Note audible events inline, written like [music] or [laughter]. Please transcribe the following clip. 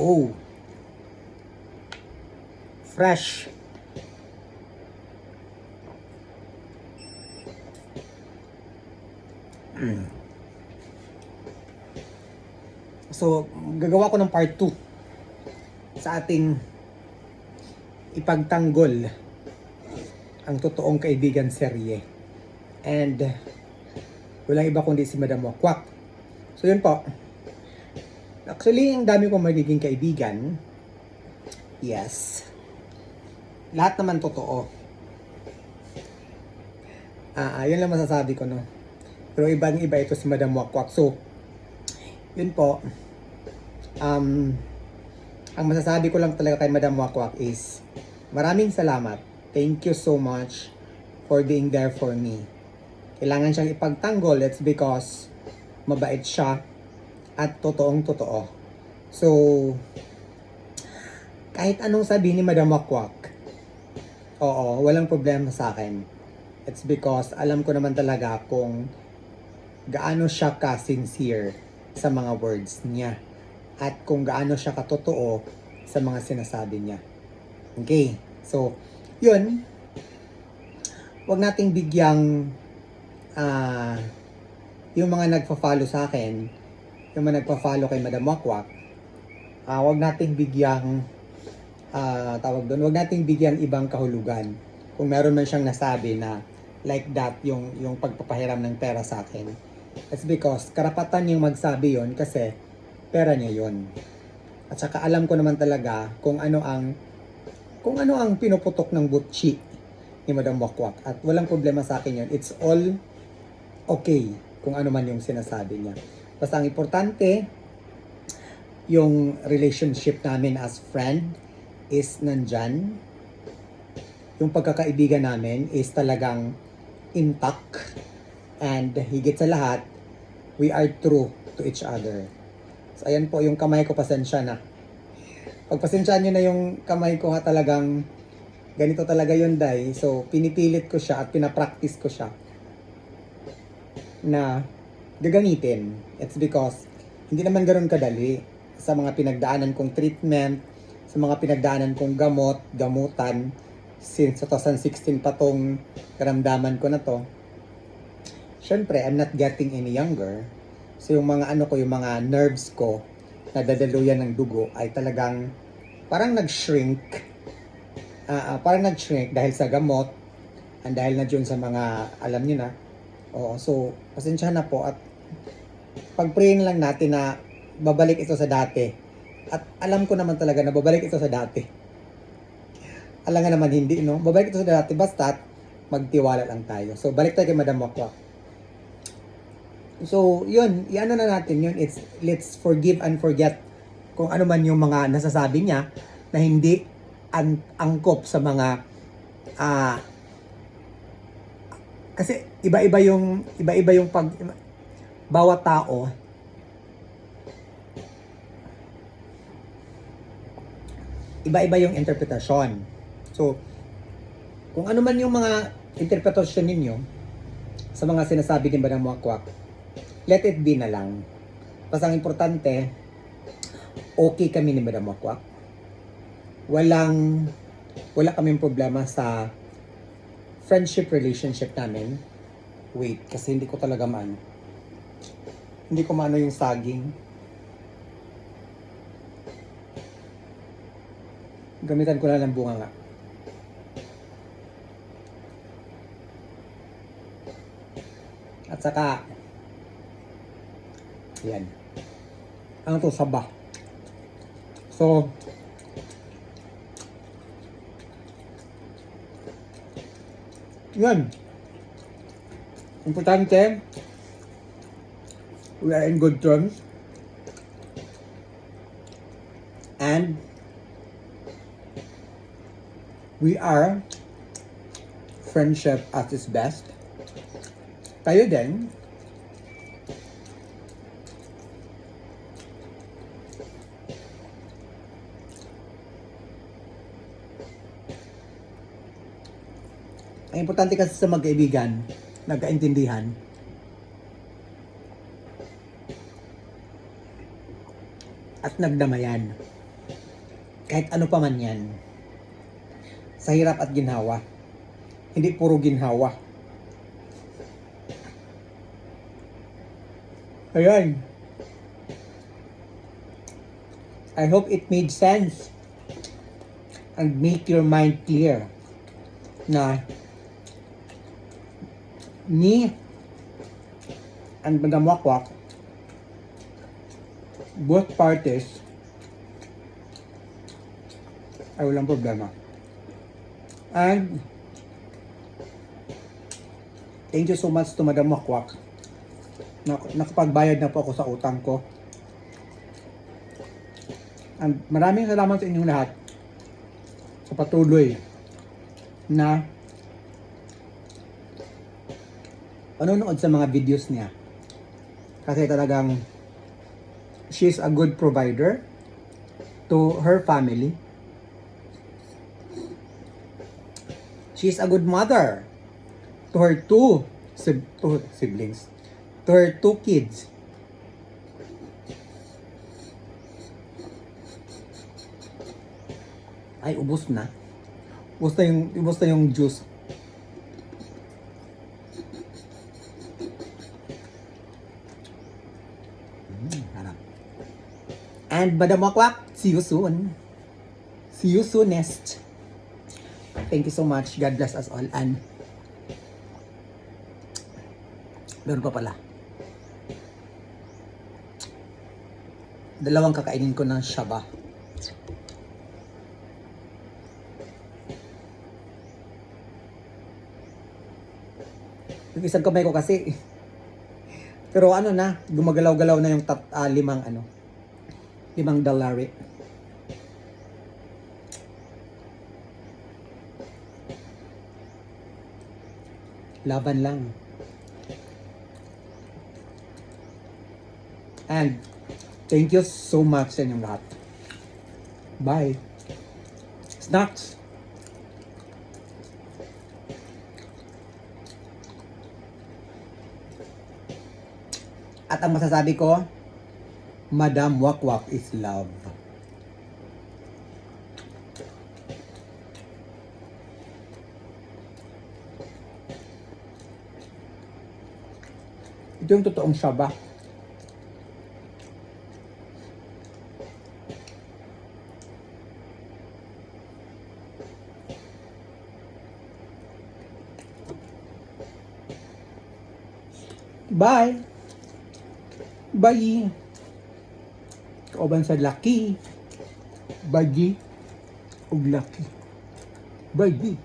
Oh. Fresh. Mm. So, gagawa ko ng part 2 sa ating ipagtanggol ang totoong kaibigan serye. And walang iba kundi si Madam Wakwak. So yun po. Actually, ang dami kong magiging kaibigan. Yes. Lahat naman totoo. Ah, ah, yun lang masasabi ko, no. Pero ibang iba ito si Madam Wakwak. So, yun po. Um, ang masasabi ko lang talaga kay Madam Wakwak is, maraming salamat. Thank you so much for being there for me. Kailangan siyang ipagtanggol. It's because mabait siya at totoong totoo. So, kahit anong sabihin ni Madam Wakwak, oo, walang problema sa akin. It's because alam ko naman talaga kung gaano siya ka-sincere sa mga words niya at kung gaano siya katotoo sa mga sinasabi niya. Okay, so, yun, wag nating bigyang ah yung mga nagpa-follow sa akin, yung mga nagpa-follow kay Madam Wakwak, ah wag nating bigyang ah tawag doon, wag nating bigyang ibang kahulugan. Kung meron man siyang nasabi na like that yung yung pagpapahiram ng pera sa akin. It's because karapatan niyang magsabi yon kasi pera niya yon. At saka alam ko naman talaga kung ano ang kung ano ang pinuputok ng butchi ni Madam Wakwak. At walang problema sa akin yun. It's all okay kung ano man yung sinasabi niya. Basta ang importante, yung relationship namin as friend is nandyan. Yung pagkakaibigan namin is talagang intact. And higit sa lahat, we are true to each other. So ayan po yung kamay ko, pasensya na. Pagpasensyaan nyo na yung kamay ko ha talagang ganito talaga yun, Day. So, pinipilit ko siya at pinapractice ko siya na gagamitin. It's because hindi naman ganoon kadali sa mga pinagdaanan kong treatment, sa mga pinagdaanan kong gamot, gamutan, since 2016 pa tong karamdaman ko na to. Siyempre, I'm not getting any younger. So yung mga ano ko, yung mga nerves ko na dadaluyan ng dugo ay talagang parang nag-shrink. Ah, parang nag-shrink dahil sa gamot and dahil na dyan sa mga, alam niyo na, Oo, so, pasensya na po at pag-prayin lang natin na babalik ito sa dati. At alam ko naman talaga na babalik ito sa dati. Alam nga naman hindi, no? Babalik ito sa dati, basta magtiwala lang tayo. So, balik tayo kay Madam Wakwak. So, yun, iano na natin yun. It's, let's forgive and forget kung ano man yung mga nasasabi niya na hindi an angkop sa mga ah kasi iba-iba yung iba-iba yung pag bawat tao iba-iba yung interpretasyon. So, kung ano man yung mga interpretasyon ninyo sa mga sinasabi din ba ng Wakwak, let it be na lang. Basta ang importante, okay kami ni Madam Wakwak. Walang, wala kaming problema sa friendship relationship namin. Wait, kasi hindi ko talaga maano. Hindi ko maano yung saging. Gamitan ko na ng bunga nga. At saka, yan. Ano to, saba. So, Yan. Importante, we are in good terms. And we are friendship at its best. Tayo din, Ang importante kasi sa magkaibigan, nagkaintindihan. At nagdamayan. Kahit ano pa man yan. Sa hirap at ginhawa. Hindi puro ginhawa. Ayan. I hope it made sense and make your mind clear na ni and Madam Wakwak both parties ay walang problema. And thank you so much to Madam Wakwak. Nak- nakapagbayad na po ako sa utang ko. And maraming salamat sa inyong lahat sa patuloy na panonood sa mga videos niya. Kasi talagang she's a good provider to her family. She's a good mother to her two siblings, to her two kids. Ay, ubos na. Ubos na yung, ubos na yung juice. Mm, harap. And Madam Wakwak, see you soon. See you soonest. Thank you so much. God bless us all. And meron pa pala. Dalawang kakainin ko ng shaba. Yung isang kamay ko kasi. [laughs] Pero ano na, gumagalaw-galaw na yung tat, ah, limang ano. Limang dalari. Laban lang. And thank you so much sa inyong lahat. Bye. Snacks. At ang masasabi ko, Madam Wakwak is love. Ito yung totoong shaba. Bye! Bye! Kauban sa laki. Bagi. Ug laki. Bye.